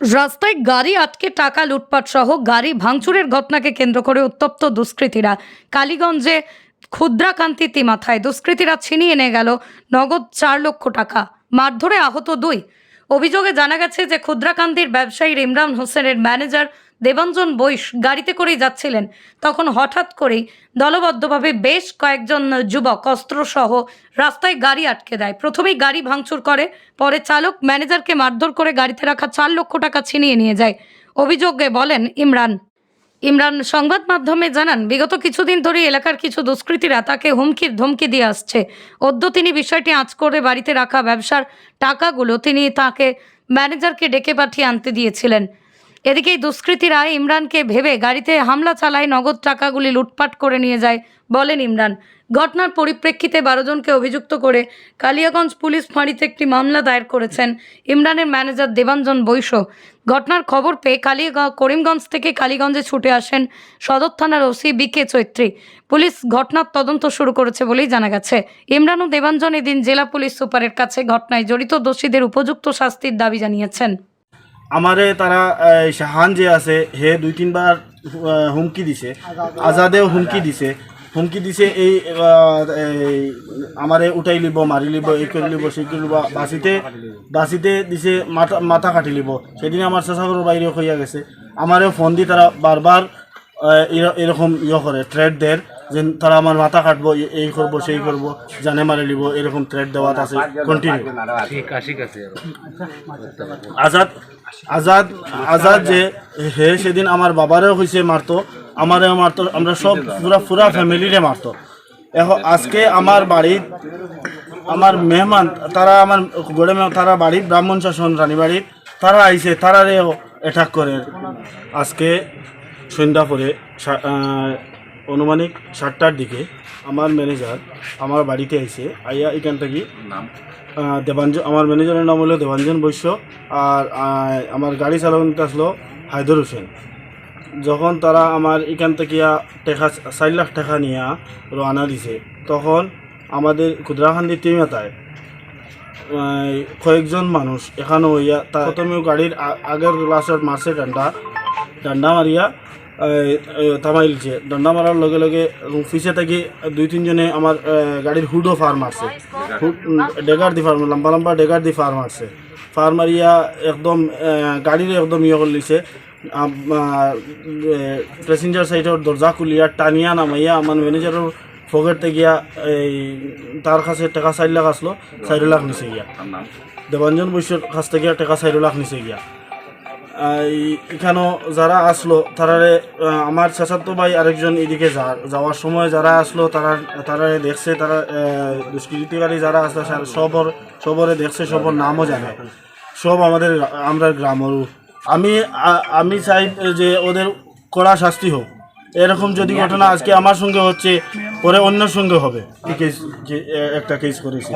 রাস্তায় গাড়ি আটকে টাকা লুটপাট সহ গাড়ি ভাঙচুরের ঘটনাকে কেন্দ্র করে উত্তপ্ত দুষ্কৃতীরা। কালীগঞ্জে ক্ষুদ্রাকান্তি তিমাথায় দুষ্কৃতীরা ছিনিয়ে এনে গেল নগদ চার লক্ষ টাকা। মারধরে আহত দুই। অভিযোগে জানা গেছে যে ক্ষুদ্রাকান্দির ব্যবসায়ী ইমরান হোসেনের ম্যানেজার দেবাঞ্জন বৈশ গাড়িতে করেই যাচ্ছিলেন। তখন হঠাৎ করেই দলবদ্ধভাবে বেশ কয়েকজন যুবক অস্ত্রসহ রাস্তায় গাড়ি আটকে দেয়। প্রথমেই গাড়ি ভাঙচুর করে, পরে চালক ম্যানেজারকে মারধর করে গাড়িতে রাখা চার লক্ষ টাকা ছিনিয়ে নিয়ে যায়। অভিযোগে বলেন, ইমরান ইমরান, সংবাদ মাধ্যমে জানান, বিগত কিছুদিন ধরে এলাকার কিছু দুষ্কৃতীরা তাকে হুমকির ধমকি দিয়ে আসছে। অদ্য তিনি বিষয়টি আঁচ করে বাড়িতে রাখা ব্যবসার টাকাগুলো তিনি তাকে ম্যানেজারকে ডেকে পাঠিয়ে আনতে দিয়েছিলেন। এদিকে এই দুষ্কৃতীরা ইমরানকে ভেবে গাড়িতে হামলা চালায়, নগদ টাকাগুলি লুটপাট করে নিয়ে যায়, বলেন ইমরান। ঘটনার পরিপ্রেক্ষিতে বারো জনকে অভিযুক্ত করে কালিয়াগঞ্জ পুলিশ ফাঁড়িতে একটি মামলা দায়ের করেছেন ইমরানের ম্যানেজার দেবাঞ্জন বৈশ্য। ঘটনার খবর পেয়ে কালিয়াগঞ্জ করিমগঞ্জ থেকে কালীগঞ্জে ছুটে আসেন সদর থানার OC B K Chaitri. Police ঘটনার তদন্ত শুরু করেছে বলেই জানা গেছে। ইমরান ও দেবাঞ্জন এদিন জেলা পুলিশ সুপারের কাছে ঘটনায় জড়িত দোষীদের উপযুক্ত শাস্তির দাবি জানিয়েছেন। আমারে তারা শাহান যে আছে, হে দুই তিনবার হুমকি দিছে। আজাদেও হুমকি দিছে। হুমকি দিছে এই আমারে উঠাই লিব, মারি লিব, এই করে লিব, সেই করে লিব বাসিতে বাসিতে দিছে, মাথা মাথা কাটি লিব। সেদিন আমার চেষ্টাগর বাইরে হইয়া গেছে। আমারও ফোন দি তারা বারবার এরকম ইয়ে করে থ্রেড দেয়। যে তারা আমার মাথা কাটবো এই করব সেই করব জানে মারে লিব এরকম থ্রেড দেওয়া আছে। কন্টিনিউ আজাদ আজাদ আজাদ যে হে সেদিন আমার বাবারেও হয়েছে মারতো আমারেও মারতো আমরা সব পুরা পুরা ফ্যামিলিরে মারতো। এখন আজকে আমার বাড়ির আমার মেহমান তারা আমার গড়ে তারা বাড়ি ব্রাহ্মণ শাসন রানীবাড়ির তারা আইছে তারারেও অ্যাটাক করে। আজকে সন্ধ্যা পরে অনুমানিক সাতটার দিকে আমার ম্যানেজার আমার বাড়িতে আইছে আইয়া এখান থেকে আহ, দেবাঞ্জন আমার ম্যানেজারের নাম হলো দেবাঞ্জন বৈশ্য আর আমার গাড়ি চালানোতে আসলো হায়দর হোসেন। যখন তারা আমার এখান থেকে টেকা চার লাখ টাকা নিয়ে রওনা দিছে তখন আমাদের ক্ষুদ্রাখান্দি তিমিয়াতায় কয়েকজন মানুষ এখানে হইয়া প্রথমে গাড়ির আগের গ্লাসত মারছে ডান্ডা ডান্ডা মারিয়া তামাইলছে ডান্ডা মারার লগে লগে পিছে থাকি দুই তিনজনে আমার গাড়ির হুডও ফার মারছে। ডেগার দি ফার লম্বা লম্বা ডেগার দি ফার মারছে। ফার মারিয়া একদম গাড়ির একদম ইয়ে করে লিছে প্যাসেঞ্জার সাইডের দরজা খুলিয়া টানিয়া নামাইয়া আমার ম্যানেজারের পকেটে গিয়া এই তার কাছে টাকা চার লাখ আসলো চার লাখ নিচে গিয়া। দেবাঞ্জন বৈশ্যর কাছ থেকে টাকা চার লাখ নিচে গিয়া। এখানেও যারা আসলো আহ, আমার চাচাতো ভাই আরেকজন এদিকে যাওয়ার সময় যারা আসলো তারা তারা দেখছে তারা দুষ্কৃতিকারী যারা আসলো সবর সবরে দেখছে সবর নামও জানে। সব আমাদের আমরা গ্রামের আমি আমি চাই যে ওদের কড়া শাস্তি হোক। এরকম যদি ঘটনা আজকে আমার সঙ্গে হচ্ছে পরে অন্যের সঙ্গে হবে। একটা কেস করেছি।